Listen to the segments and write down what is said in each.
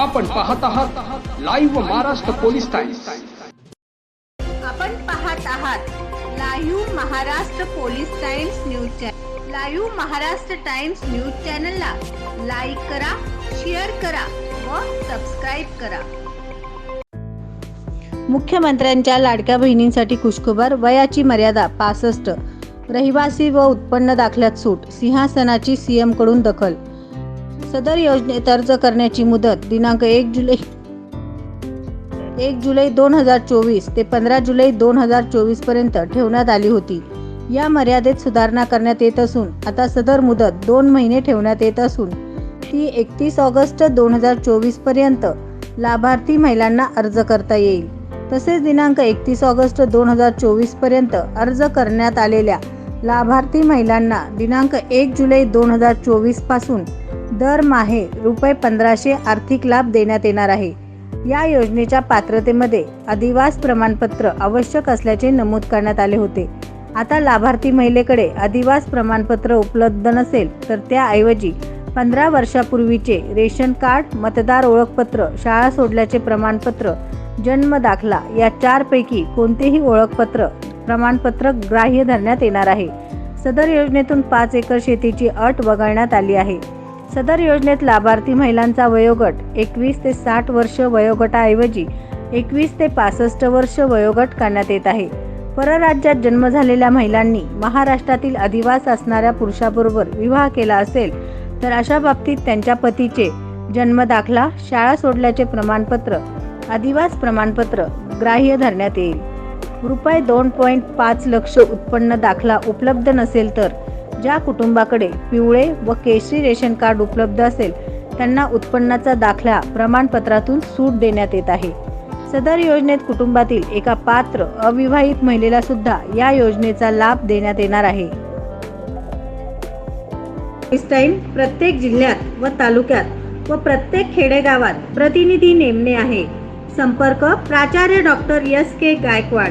आपण पाहत आहात लाईव्ह महाराष्ट्र पोलीस टाइम्स आपण पाहत आहात live Maharashtra police Times news channel live Maharashtra Times news चॅनलला लाईक करा शेअर करा व सबस्क्राईब करा. मुख्यमंत्र्यांच्या लाडक्या बहिणींसाठी खुशखबर वयाची मर्यादा पासष्ट. रहिवासी व उत्पन्न दाखल्यात सूट सिंहासनाची सीएमकडून दखल. सदर योजनेत अर्ज करण्याची मुदत दिनांक एक जुलै एक जुलै दोन हजार चोवीस ते पंधरा जुलै दोन हजार चोवीसपर्यंत ठेवण्यात आली होती. या मर्यादेत सुधारणा करण्यात येत असून आता सदर मुदत दोन महिने ठेवण्यात येत असून ती एकतीस ऑगस्ट दोन हजार चोवीसपर्यंत लाभार्थी महिलांना अर्ज करता येईल. तसेच दिनांक एकतीस ऑगस्ट दोन हजार चोवीसपर्यंत अर्ज करण्यात आलेल्या लाभार्थी महिलांना दिनांक एक जुलै दोन हजार चोवीसपासून दरमाहे रुपये पंधराशे आर्थिक लाभ देण्यात येणार आहे. या योजनेच्या पात्रतेमध्ये अधिवास प्रमाणपत्र आवश्यक असल्याचे नमूद करण्यात आले होते. आता लाभार्थी महिलेकडे अधिवास प्रमाणपत्र उपलब्ध नसेल तर त्याऐवजी पंधरा वर्षापूर्वीचे रेशन कार्ड मतदार ओळखपत्र शाळा सोडल्याचे प्रमाणपत्र जन्म दाखला या चारपैकी कोणतेही ओळखपत्र प्रमाणपत्र ग्राह्य धरण्यात येणार आहे. सदर योजनेतून पाच एकर शेतीची अट वगळण्यात आली आहे. सदर योजनेत लाभार्थी महिलांचा वयोगट एकवीस ते साठ वर्ष वयोगटाऐवजी एकवीस ते पासष्ट वर्ष वयोगट करण्यात येत आहे. परराज्यात जन्म झालेल्या महिलांनी महाराष्ट्रातील अधिवास असणाऱ्या पुरुषाबरोबर विवाह केला असेल तर अशा बाबतीत त्यांच्या पतीचे जन्म दाखला शाळा सोडल्याचे प्रमाणपत्र अधिवास प्रमाणपत्र ग्राह्य धरण्यात येईल. रुपये दोन पॉईंट पाच लक्ष उत्पन्न दाखला उपलब्ध नसेल तर ज्या कुटुंबाकडे पिवळे व केशरी रेशन कार्ड उपलब्ध असेल त्यांना उत्पन्नाचा दाखला प्रमाणपत्रातून सूट देण्यात येत आहे. सदर योजनेत कुटुंबातील एका पात्र अविवाहित महिलेला सुद्धा या योजनेचा लाभ देण्यात येणार आहे. प्रत्येक जिल्ह्यात व तालुक्यात व प्रत्येक खेडेगावात प्रतिनिधी नेमणे आहे. संपर्क प्राचार्य doctor S K Gaikwad.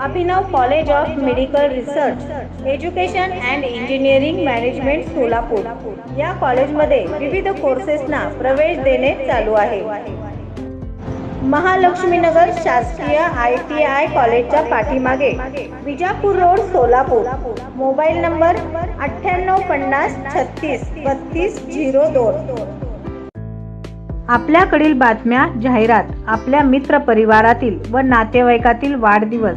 Abhinav college of medical research education and engineering management Solapur. या कॉलेजमध्ये विविध कोर्सेसना प्रवेश देणे चालू आहे. महालक्ष्मीनगर शासकीय आय टी आय कॉलेजच्या पाठीमागे Vijapur road Solapur. Mobile number अठ्ठ्याण्णव पन्नास छत्तीस बत्तीस झिरो दोन. आपल्याकडील बातम्या जाहिरात आपल्या मित्र परिवारातील व नातेवाईकातील वाढदिवस